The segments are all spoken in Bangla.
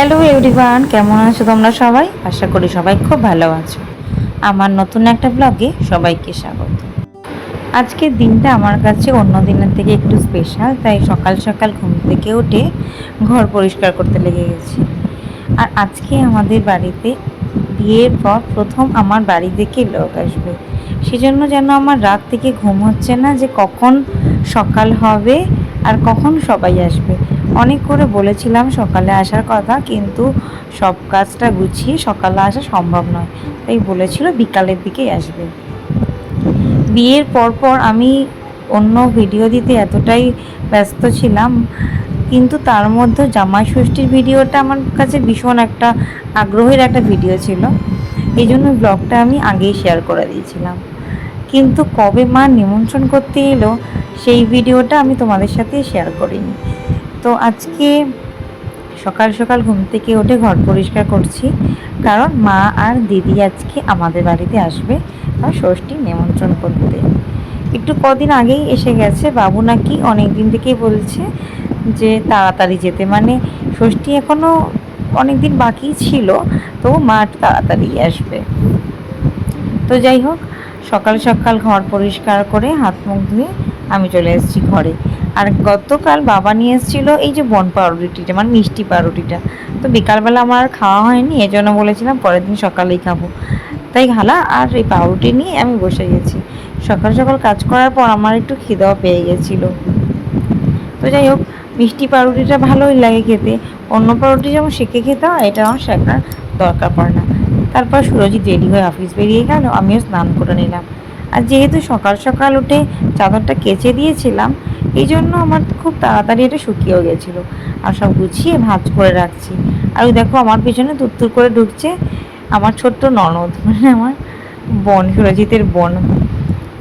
হ্যালো এভরিওয়ান, কেমন আছো তোমরা সবাই? আশা করি সবাই খুব ভালো আছো। আমার নতুন একটা ব্লগে সবাইকে স্বাগত। আজকের দিনটা আমার কাছে অন্য দিনের থেকে একটু স্পেশাল তাই সকাল সকাল ঘুম থেকে উঠে ঘর পরিষ্কার করতে লেগে গেছি। আর আজকে আমাদের বাড়িতে বিয়ের পর প্রথম আমার বাড়ি থেকে লোক আসবে। সেজন্য যেন আমার রাত থেকে ঘুম হচ্ছে না যে কখন সকাল হবে আর কখন সবাই আসবে। অনেক করে বলেছিলাম সকালে আসার কথা, কিন্তু সব কাজটা গুছিয়ে সকালে আসা সম্ভব নয়। তাই বলেছিল বিকালের দিকেই আসবে। বিয়ের পরপর আমি অন্য ভিডিও দিতে এতটাই ব্যস্ত ছিলাম, কিন্তু তার মধ্যে জামাই ষষ্ঠীর ভিডিওটা আমার কাছে ভীষণ একটা আগ্রহের একটা ভিডিও ছিল। এই জন্য ব্লগটা আমি আগেই শেয়ার করে দিয়েছিলাম। কিন্তু কবে মা নিমন্ত্রণ করতে এলো, সেই ভিডিওটা আমি তোমাদের সাথে শেয়ার করিনি। তো আজকে সকাল সকাল ঘুম থেকে উঠে ঘর পরিষ্কার করছি। কারণ মা আর দিদি আজকে আমাদের বাড়িতে আসবে তার ষষ্ঠী নিমন্ত্রণ করতে। একটু কদিন আগেই এসে গেছে। বাবু নাকি অনেক দিন থেকেই বলছে যে তাড়াতাড়ি যেতে। মানে ষষ্ঠী এখনও অনেক দিন বাকি ছিল তো মা তাড়াতাড়ি আসবে। তো যাই হোক, সকাল সকাল ঘর পরিষ্কার করে হাত মুখ ধুয়ে আমি চলে এসেছি ঘরে। আর গতকাল বাবা নিয়ে এসেছিল এই যে বন পাউরুটিটা মানে মিষ্টি পাউরুটিটা। তো বিকালবেলা আমার খাওয়া হয়নি এই জন্য বলেছিলাম পরের দিন সকালেই খাব। তাই হালা আর এই পাউরুটি নিয়ে আমি বসে গেছি। সকাল সকাল কাজ করার পর আমার একটু খিদেও পেয়ে গেছিল। তো যাই হোক, মিষ্টি পাউরুটিটা ভালোই লাগে খেতে। অন্য পাউরুটি যেমন সেকে খেতে হয়, এটা আমার শেখার দরকার পড়ে না। তারপর সুরজিৎ রেডি হয়ে অফিস বেরিয়ে গেল, আমিও স্নান করে নিলাম। আর যেহেতু সকাল সকাল উঠে চাদরটা কেচে দিয়েছিলাম এই জন্য আমার খুব তাড়াতাড়ি এটা শুকিয়েও গেছিল। আর সব গুছিয়ে ভাঁজ করে রাখছি। আর ওই দেখো আমার পিছনে তুত্তুর করে ঢুকছে আমার ছোট্ট ননদ মানে আমার বোন, সুরজিতের বোন।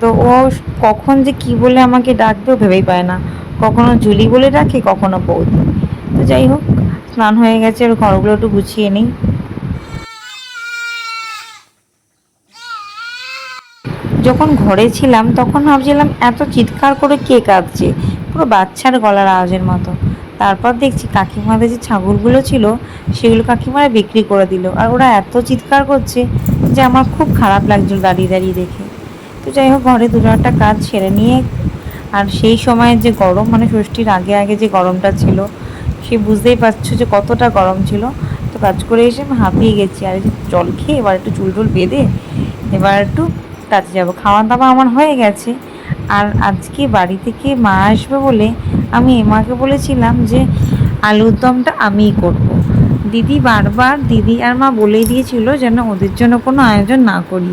তো ও কখন যে কি বলে আমাকে ডাকবে ভেবেই পায় না। কখনো জুলি বলে ডাকে, কখনো বৌদি। তো যাই হোক, স্নান হয়ে গেছে আর ঘরগুলো একটু গুছিয়ে নিই। যখন ঘরে ছিলাম, তখন ভাবছিলাম, এত চিৎকার করে কে কাঁদছে? পুরো বাচ্চার গলার আওয়াজের মতো। তারপর দেখছি কাকিমাদের যে ছাগলগুলো ছিল, সেগুলো কাকিমারা বিক্রি করে দিল। আর ওরা এত চিৎকার করছে যে আমার খুব খারাপ লাগছিল দাঁড়িয়ে দাঁড়িয়ে দেখে। তো যাই হোক, ঘরে দুটো একটা কাজ সেরে নিয়ে, আর সেই সময়ের যে গরম মানে ষষ্ঠীর আগে আগে যে গরমটা ছিল, সে বুঝতেই পারছ যে কতটা গরম ছিল। তো কাজ করে এসে আমি হাঁপিয়ে গেছি। আর জল খেয়ে এবার একটু চুল টুল বেঁধে, এবার একটু কাজে যাব। খাওয়া দাওয়া আমার হয়ে গেছে। আর আজকে বাড়ি থেকে মা আসবে বলে আমি এমাকে বলেছিলাম যে আলুর দমটা আমিই করব। দিদি বারবার দিদি আর মা বলেই দিয়েছিল যেন ওদের জন্য কোনো আয়োজন না করি।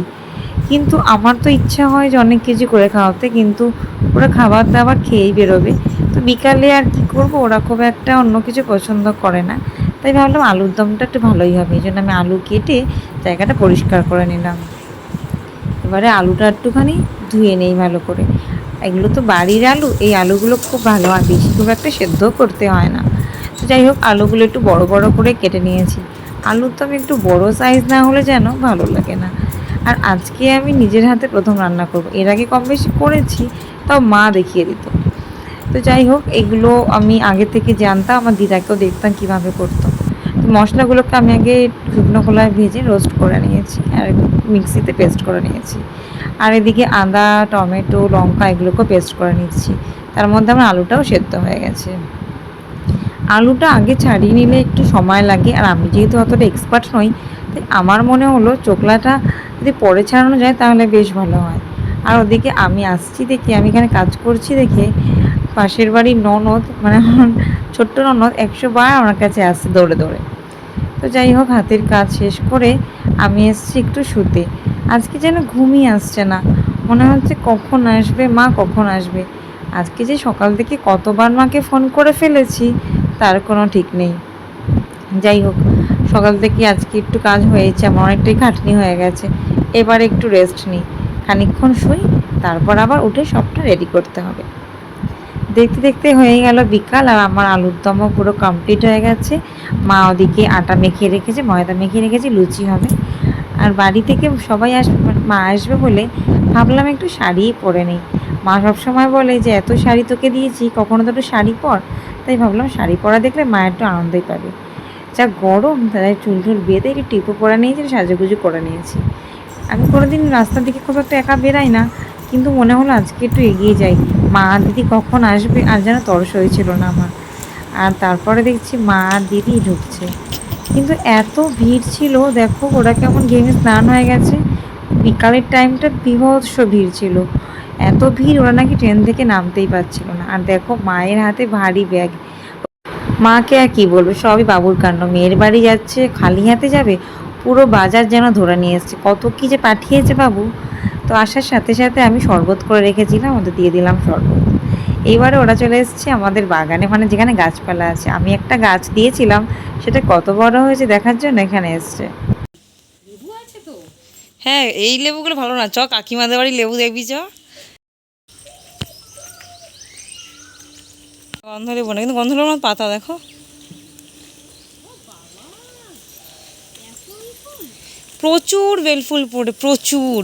কিন্তু আমার তো ইচ্ছা হয় যে অনেক কিছু করে খাওয়াতে, কিন্তু ওরা খাবার দাবার খেয়েই বেরোবে। তো বিকালে আর কি করব? ওরা খুব একটা অন্য কিছু পছন্দ করে না। তাই ভাবলাম আলুর দমটা একটু ভালোই হবে। এই জন্য আমি আলু কেটে জায়গাটা পরিষ্কার করে নিলাম। এবারে আলুটা একটুখানি ধুয়ে নেই ভালো করে। এগুলো তো বাড়ির আলু, এই আলুগুলো খুব ভালো আর বেশি খুব একটা সেদ্ধ করতে হয় না। তো যাই হোক, আলুগুলো একটু বড় বড় করে কেটে নিয়েছি। আলুর তো আমি একটু বড় সাইজ না হলে যেন ভালো লাগে না। আর আজকে আমি নিজের হাতে প্রথম রান্না করব। এর আগে কম বেশি করেছি, তাও মা দেখিয়ে দিত। তো যাই হোক, এগুলো আমি আগে থেকে জানতাম, আমার দিদাকেও দেখতাম কীভাবে করতো। মশলাগুলোকে আমি আগে শুকনো খোলায় ভেজে রোস্ট করে নিয়েছি আর মিক্সিতে পেস্ট করে নিয়েছি। আর এদিকে আদা, টমেটো, লঙ্কা এগুলোকেও পেস্ট করে নিচ্ছি। তার মধ্যে আমার আলুটাও সেদ্ধ হয়ে গেছে। আলুটা আগে ছাড়িয়ে নিলে একটু সময় লাগে আর আমি যেহেতু অতটা এক্সপার্ট নই, তাই আমার মনে হলো চোকলাটা যদি পরে ছাড়ানো যায় তাহলে বেশ ভালো হয়। আর ওদিকে আমি আসছি দেখে, আমি এখানে কাজ করছি দেখে পাশের বাড়ির ননদ মানে ছোট্ট ননদ একশো বার আমার কাছে আসছে দৌড়ে দৌড়ে। তো যাই হোক, হাতের কাজ শেষ করে আমি এসছি একটু শুতে। আজকে যেন ঘুমই আসছে না। মনে হচ্ছে কখন আসবে? মা কখন আসবে? আজকে যে সকাল থেকে কতবার মাকে ফোন করে ফেলেছি, তার কোনো ঠিক নেই। যাই হোক, সকাল থেকে আজকে একটু কাজ হয়েছে, আমার অনেকটাই খাটনি হয়ে গেছে। এবার একটু রেস্ট নিই। খানিকক্ষণ শুই, তারপর আবার উঠে সবটা রেডি করতে হবে। দেখতে দেখতে হয়ে গেল বিকাল আর আমার আলুর দমও পুরো কমপ্লিট হয়ে গেছে। মা ওদিকে আটা মেখে রেখেছে, ময়দা মেখে রেখেছে, লুচি হবে। আর বাড়ি থেকে সবাই আসবে মা আসবে বলে ভাবলাম একটু শাড়িই পরে নেই। মা সবসময় বলে যে, এত শাড়ি তোকে দিয়েছি, কখনো তো একটু শাড়ি পর? তাই ভাবলাম শাড়ি পরা দেখলে মা একটু আনন্দই পাবে। যা গরম, তাই চুল টুল বেঁধে একটু টিপো পরা নিয়েছি, সাজুগুজু করে নিয়েছি। আমি কোনোদিন রাস্তার দিকে খুব একটা একা বেরাই না, কিন্তু মনে হলো আজকে একটু এগিয়ে যাই। মা দিদি কখন আসবে আর যেন তরস হয়েছিল না আমার। আর তারপরে দেখছি মা দিদি ঢুকছে। কিন্তু এত ভিড় ছিল, দেখো ওরা কেমন ঘেমে স্নান হয়ে গেছে। বিকালের টাইমটা বিভৎস ভিড় ছিল। এত ভিড় ওরা নাকি ট্রেন থেকে নামতেই পারছিল না। আর দেখো মায়ের হাতে ভারী ব্যাগ মাকে আর কি বলব, সবই বাবুর কাণ্ড। মেয়ের বাড়ি যাচ্ছে, খালি হাতে যাবে, পুরো বাজার যেন ধরে নিয়ে এসছে। কত কি যে পাঠিয়েছে বাবু। তো আসার সাথে সাথে আমি শরবত করে রেখেছিলাম ওদের দিয়ে দিলাম শরবত। এইবারে ওরা চলে এসেছে আমাদের বাগানে মানে যেখানে গাছপালা আছে। আমি একটা গাছ দিয়েছিলাম, সেটা কত বড় হয়েছে দেখার জন্য এখানে এসছে। হ্যাঁ এই লেবুগুলো ভালো না। চ, কাকিমাদের বাড়ি লেবু দেখবি, চ। গন্ধ লেবু না, কিন্তু গন্ধ লেবু পাতা দেখো। প্রচুর বেলফুল পড়ে, প্রচুর।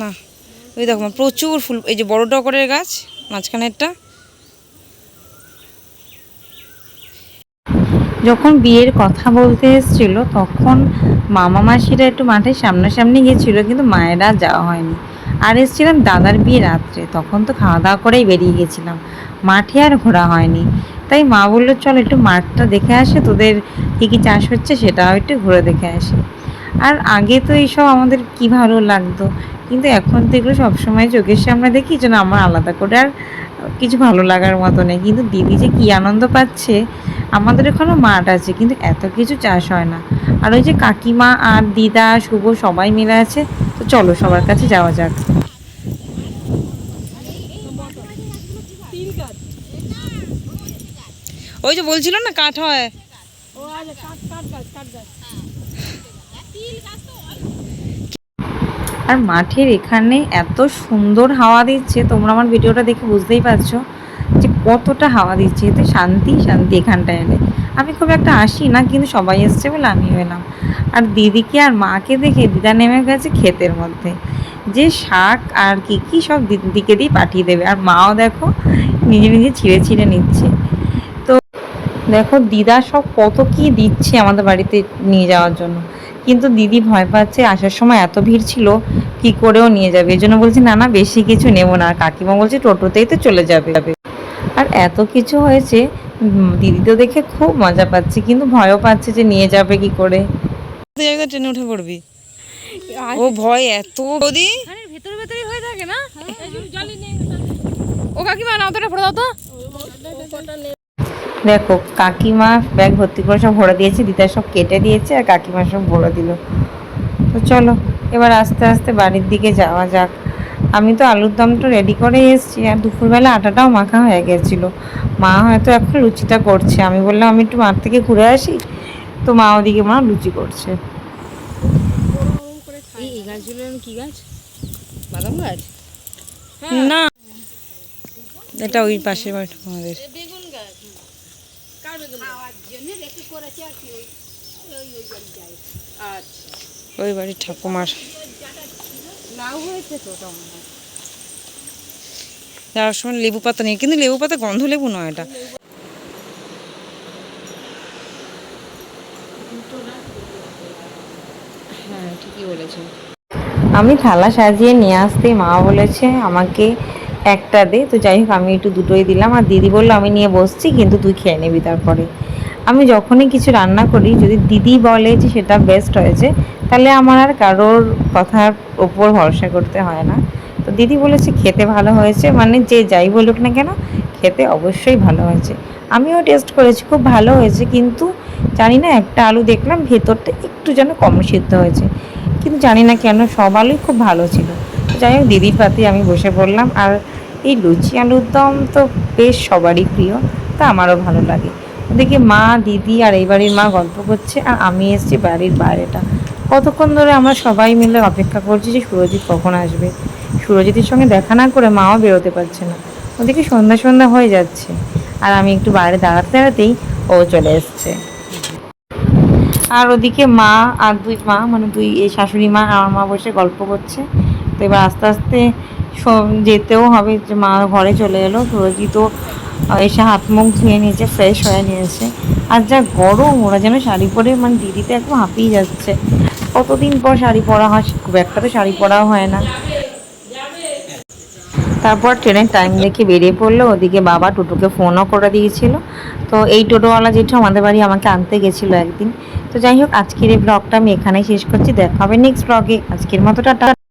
না ওই দেখো প্রচুর ফুল এই যে বড় টকরের গাছ মাঝখানেরটা। যখন বিয়ের কথা বলতে এসেছিল তখন মামা মাসিরা একটু মাঠের সামনাসামনি গিয়েছিল কিন্তু মায়েরা যাওয়া হয়নি। আর এসেছিলাম দাদার বিয়ে রাত্রে তখন তো খাওয়া দাওয়া করেই বেরিয়ে গেছিলাম। মাঠে আর ঘোরা হয়নি। তাই মা বলল, চল একটু মাঠটা দেখে আসে, তোদের কী কী চাষ হচ্ছে সেটাও একটু ঘুরে দেখে আসি। আর আগে তো এইসব আমাদের কি ভালো লাগতো, কিন্তু এখন তো এগুলো সবসময় চোখের সামনে দেখি, যেন আমার আলাদা করে আর কিছু ভালো লাগার মতো নেই। কিন্তু দিদি যে কী আনন্দ পাচ্ছে, আমাদের এখানেও মাঠ আছে, কিন্তু এত কিছু চাষ হয় না। আর ওই যে কাকিমা আর দিদা, শুভ সবাই মিলে আছে, তো চলো সবার কাছে যাওয়া যাক। ওই যে বলছিল না কাঠ হয়। আর মাঠের এখানে এত সুন্দর হাওয়া দিচ্ছে, তোমরা আমার ভিডিওটা দেখে বুঝতেই পারছ যে কতটা হাওয়া দিচ্ছে, এতে শান্তি শান্তি এখানটায় এলে। আমি খুব একটা আসি না, কিন্তু সবাই এসছে বলে আমিও এলাম। আর দিদিকে আর মাকে দেখে দিদা নেমে গেছে ক্ষেতের মধ্যে। যে শাক আর কি কি সব দিদিকে দিয়ে পাঠিয়ে দেবে, আর মাও দেখো নিজে নিজে ছিঁড়ে ছিঁড়ে নিচ্ছে। দেখো দিদা সব কত কি দিচ্ছে আমাদের বাড়িতে নিয়ে যাওয়ার জন্য কিন্তু দিদি ভয় পাচ্ছে আসার সময় এত ভিড় ছিল কি করেও নিয়ে যাবে এই জন্য বলছি না না বেশি কিছু নেব না আর কাকিমা বলছে টোটোতেই তো চলে যাবে আর এত কিছু হয়েছে দিদি তো দেখে খুব মজা পাচ্ছে কিন্তু ভয়ও পাচ্ছে যে নিয়ে যাবে কি করে ট্রেনে উঠে পড়বি ও ভয় এত বৌদি ভেতরে ভেতরে হয়ে থাকে না ও কাকিমা না অতটা ফোড়া দাও তো দেখো কাকিমা ব্যাগ ভর্তি করে সব ভরে দিয়েছে দিদা সব কেটে দিয়েছে আর কাকিমা সব ভরে দিল। তো চলো এবার আস্তে আস্তে বাড়ির দিকে যাওয়া যাক। আমি তো আলুর দমটা রেডি করে এসেছি আর দুপুরবেলা আটাটাও মাখা হয়ে গেছিল। মা হয়তো এখন লুচিটা করছে। আমি বললাম আমি একটু মাঠ থেকে ঘুরে আসি। তো মা ওদিকে মা লুচি করছে। এই এই গাছগুলো কি গাছ? বাদাম গাছ? না। এটা ওই বাড়িটা আমাদের বেগুন গাছ কার বেগুন খাওয়ার জন্য রেখে করেছে আর কি ওই ওই ওই বাড়ি যায় আচ্ছা। ওই বাড়ির ঠাকুমার। লাউ হয়েছে তো ওটা মনে হয়। যাওয়ার সময় লেবু পাতা নেই কিন্তু লেবু পাতা গন্ধ লেবু নয় এটা। হ্যাঁ ঠিকই বলেছেন আমি থালা সাজিয়ে নিয়ে আসতে মা বলেছে আমাকে একটা দে। তো যাই হোক আমি একটু দুটোই দিলাম। আর দিদি বলল আমি নিয়ে বসছি কিন্তু তুই খেয়ে নিবি তারপরে। আমি যখনই কিছু রান্না করি, যদি দিদি বলে যে সেটা বেস্ট হয়েছে, তাহলে আমার আর কারোর কথার ওপর ভরসা করতে হয় না। তো দিদি বলেছে, খেতে ভালো হয়েছে? মানে যে যাই বলুক না কেন, খেতে অবশ্যই ভালো হয়েছে। আমিও টেস্ট করেছি, খুব ভালো হয়েছে, কিন্তু জানি না, একটা আলু দেখলাম, ভেতরটা একটু যেন কম সিদ্ধ হয়েছে। কিন্তু জানি না কেন, সব আলুই খুব ভালো ছিল। যাই হোক, দিদির পাতে আমি বসে পড়লাম, আর এই লুচি আলুর দম তো বেশ সবারই প্রিয়, তা আমারও ভালো লাগে। ওদিকে মা দিদি আর এই বাড়ির মা গল্প করছে আর আমি এসেছি বাড়ির বাইরেটা। কতক্ষণ ধরে আমরা সবাই মিলে অপেক্ষা করছি যে সুরজিৎ কখন আসবে। সুরজিতের সঙ্গে দেখা না করে মাও বেরোতে পারছে না। ওদিকে সন্ধ্যা সন্ধ্যা হয়ে যাচ্ছে। আর আমি একটু বাইরে দাঁড়াতে দাঁড়াতেই ও চলে এসছে। আর ওদিকে মা আর দুই মা মানে দুই এই শাশুড়ি মা আমার মা বসে গল্প করছে। তো এবার আস্তে আস্তে যেতেও হবে যে মা ঘরে চলে এলো। আহ, এসে হাত মুখ ধুয়ে নিয়েছে ফ্রেশ হয়ে নিয়েছে। আর যা গরম, ওরা যেন শাড়ি পরে মানে দিদিতে একদম হাঁপিয়ে যাচ্ছে। কতদিন পর শাড়ি পরা হয়, খুব একটা তো শাড়ি পরাও হয় না। তারপর ট্রেনের টাইম দেখে বেরিয়ে পড়ল, ওদিকে বাবা টোটোকে ফোনও করে দিয়েছিল। তো এই টোটোওয়ালা যেটা আমাদের বাড়ি আমাকে আনতে গেছিল একদিন। তো যাই হোক, আজকের এই ব্লগটা আমি এখানেই শেষ করছি, দেখা হবে নেক্সট ব্লগে আজকের মতো, টাটা।